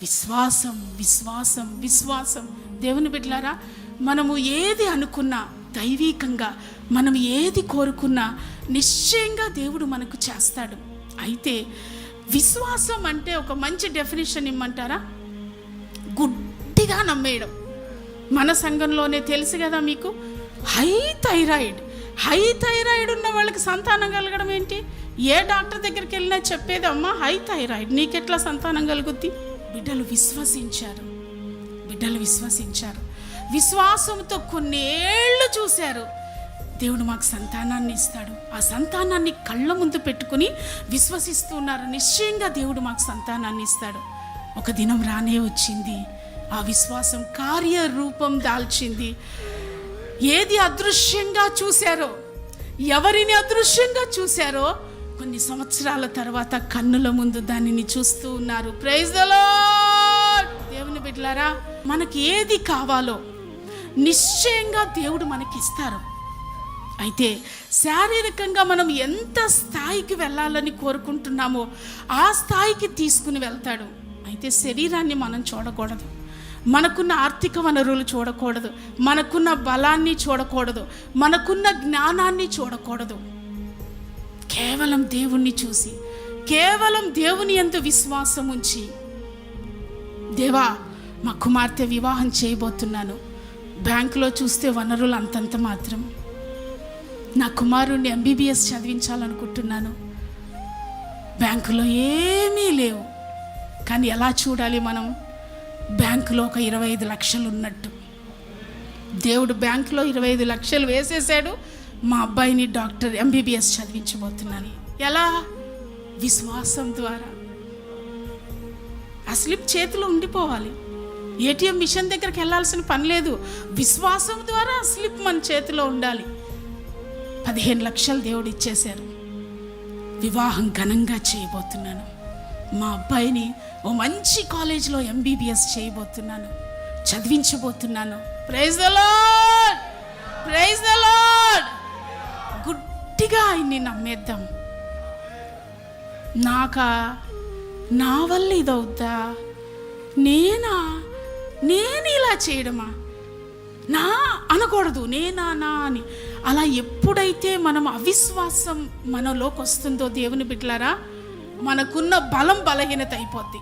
విశ్వాసం విశ్వాసం విశ్వాసం. దేవుని బిడ్డలారా మనము ఏది అనుకున్నా దైవీకంగా మనం ఏది కోరుకున్నా నిశ్చయంగా దేవుడు మనకు చేస్తాడు. అయితే విశ్వాసం అంటే ఒక మంచి డెఫినేషన్ ఇమ్మంటారా? గుడ్డిగా నమ్మేయడం. మన సంఘంలోనే తెలుసు కదా మీకు హై థైరాయిడ్. హై థైరాయిడ్ ఉన్న వాళ్ళకి సంతానం కలగడం ఏంటి? ఏ డాక్టర్ దగ్గరికి వెళ్ళినా చెప్పేది అమ్మా హై థైరాయిడ్. నీకెట్లా సంతానం కలుగుద్ది? బిడ్డలు విశ్వసించారు. బిడ్డలు విశ్వసించారు. విశ్వాసంతో కొన్నేళ్ళు చూశారు. దేవుడు మాకు సంతానాన్ని ఇస్తాడు. ఆ సంతానాన్ని కళ్ళ ముందు పెట్టుకుని విశ్వసిస్తున్నారు నిశ్చయంగా దేవుడు మాకు సంతానాన్ని ఇస్తాడు. ఒక దినం రానే వచ్చింది. ఆ విశ్వాసం కార్యరూపం దాల్చింది. ఏది అదృశ్యంగా చూశారో ఎవరిని అదృశ్యంగా చూశారో కొన్ని సంవత్సరాల తర్వాత కన్నుల ముందు దానిని చూస్తూ ఉన్నారు. ప్రైజ్ దేవుని బిడ్డలారా మనకి ఏది కావాలో నిశ్చయంగా దేవుడు మనకి ఇస్తారు అయితే శారీరకంగా మనం ఎంత స్థాయికి వెళ్ళాలని కోరుకుంటున్నామో ఆ స్థాయికి తీసుకుని వెళ్తాడు. అయితే శరీరాన్ని మనం చూడకూడదు. మనకున్న ఆర్థిక వనరులు చూడకూడదు. మనకున్న బలాన్ని చూడకూడదు. మనకున్న జ్ఞానాన్ని చూడకూడదు. కేవలం దేవుణ్ణి చూసి కేవలం దేవుని ఎందు విశ్వాసం ఉంచి దేవా మా కుమార్తె వివాహం చేయబోతున్నాను. బ్యాంకులో చూస్తే వనరులు అంతంత మాత్రం. నా కుమారుణ్ణి ఎంబీబీఎస్ చదివించాలనుకుంటున్నాను. బ్యాంకులో ఏమీ లేవు. కానీ ఎలా చూడాలి మనం? బ్యాంకులో ఒక ఇరవై ఐదు లక్షలు ఉన్నట్టు దేవుడు బ్యాంకులో ఇరవై ఐదు లక్షలు వేసేసాడు మా అబ్బాయిని డాక్టర్ ఎంబీబీఎస్ చదివించబోతున్నాను. ఎలా? విశ్వాసం ద్వారా. ఆ స్లిప్ చేతిలో ఉండిపోవాలి. ఏటీఎం మిషన్ దగ్గరికి వెళ్ళాల్సిన పని లేదు. విశ్వాసం ద్వారా ఆ స్లిప్ మన చేతిలో ఉండాలి. పదిహేను లక్షలు దేవుడు ఇచ్చేశారు. వివాహం ఘనంగా చేయబోతున్నాను. మా అబ్బాయిని ఓ మంచి కాలేజీలో ఎంబీబీఎస్ చేయబోతున్నాను. చదివించబోతున్నాను. ప్రైజ్ ద ప్రైజ్ ద గట్టిగా ఆయన్ని నమ్మేద్దాం. నాకా నా వల్ల ఇదవుద్దా? నేనా? నేను ఇలా చేయడమా? నా అనకూడదు నేనా నా అని. అలా ఎప్పుడైతే మనం అవిశ్వాసం మనలోకి వస్తుందో దేవుని బిడ్డలారా మనకున్న బలం బలహీనత అయిపోద్ది.